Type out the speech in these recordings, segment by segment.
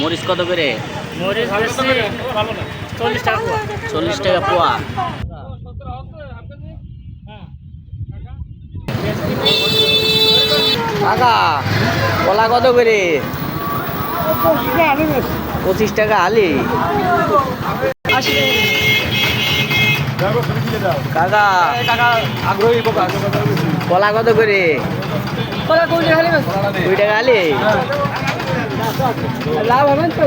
মরিচ কত করে? মরিচ চল্লিশ টাকা পোয়া। চল্লিশ টাকা পোয়া। কাকা কলা কত করে? পঁচিশ টাকা আলি। কাকা আগ্রহী কলা কত করে দুই টাকা আলি লাভ হবে তো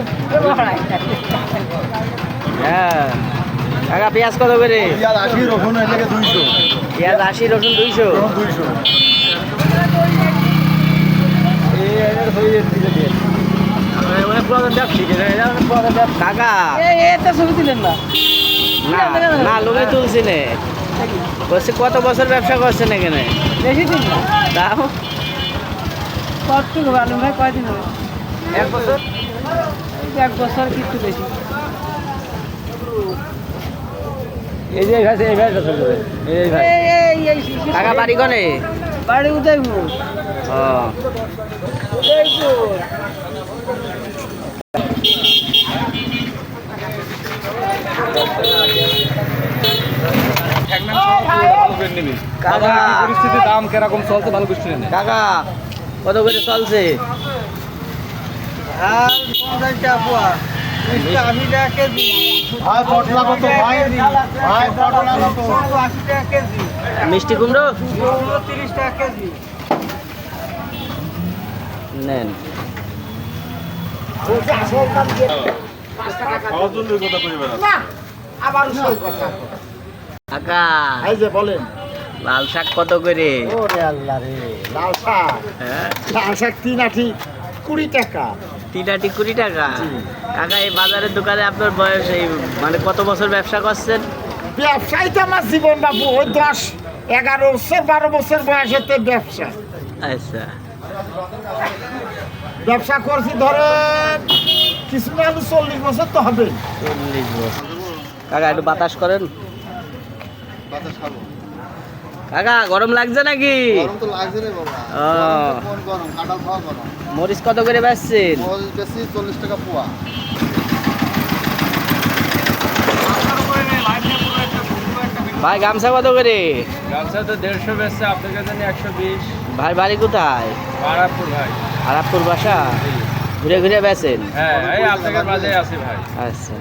হ্যাঁ কাকা পেঁয়াজ কত করে পেঁয়াজ আশি রসুন দুইশো পেঁয়াজ আশি রসুন দুইশো দুইশো হয়ে মানে পুরাতন ব্যবসা এটা ছবি দিলেন না না না লোকে তুলছি নে। বলছি কত বছর ব্যবসা করছেন এখানে? বেশি দিন না। তাও? কতটুকু ভালো ভাই কয়দিন হবে? এক বছর? এক বছর কিছু বেশি। এই যে ভাই এই ভাই এই ভাই। এই এই এই শিশির- কাকা বাড়ি কনে? বাড়ি উদয়পুর। ও। উদয়পুর। পরিস্থিতি দাম কীরকম চলছে ভালো কাকা কত করে চলছে? আর পঞ্চাশ টাকা পোয়া। মিষ্টি আশি টাকা কেজি ভাই কত? ভাই ভাই পটলা কত? কুমড়ো? আশি টাকা কেজি। মিষ্টি টাকা কেজি নেন কাকা এই যে বলেন। লাল শাক কত করে? ওরে আল্লাহ রে লাল শাক? হ্যাঁ। লাল শাক তিন আঠি কুড়ি টাকা। তিন আটি কুড়ি টাকা? কাকা এই বাজারের দোকানে আপনার বয়স এই মানে কত বছর ব্যবসা করছেন? ব্যবসায় তো আমার জীবন বাবু ওই দশ এগারো বছর বারো বছর বয়সেতে ব্যবসা। আচ্ছা। ব্যবসা করছি ধরেন কিছু না চল্লিশ বছর তো হবে চল্লিশ বছর। কাকা একটু বাতাস করেন। কাকা গরম লাগছে নাকি? গরম তো লাগছে রে বাবা। কোন গরম? কাঁঠাল খাওয়া গরম। মরিচ কত করে বেচছেন? মরিচ বেশি চল্লিশ টাকা পোয়া। ভাই গামছা কত করে? গামছা তো দেড়শো বেচছে আপনার কাছে একশো বিশ। ভাই বাড়ি কোথায়? ভাই। বাসা? ঘুরে ঘুরে বেচেন? হ্যাঁ এই আপনাদের মাঝে আছে ভাই। আচ্ছা।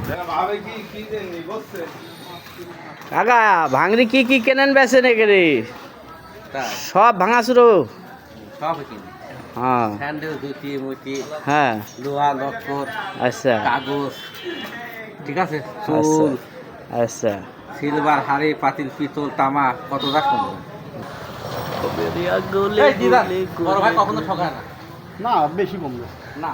কাকা ভাঙড়ি কি কি কেনেন বেচেন এখানে সব ভাঙাচুরো সব কিনে হ্যাঁ। স্যান্ডেল ধুতি মুতি হ্যাঁ। লোহা লক্কর আচ্ছা। কাগজ ঠিক আছে? আচ্ছা চুল আচ্ছা। সিলভার হাড়ি পাতিল পিতল তামা কত কখনো ঠকায় না। না বেশি কমবে না।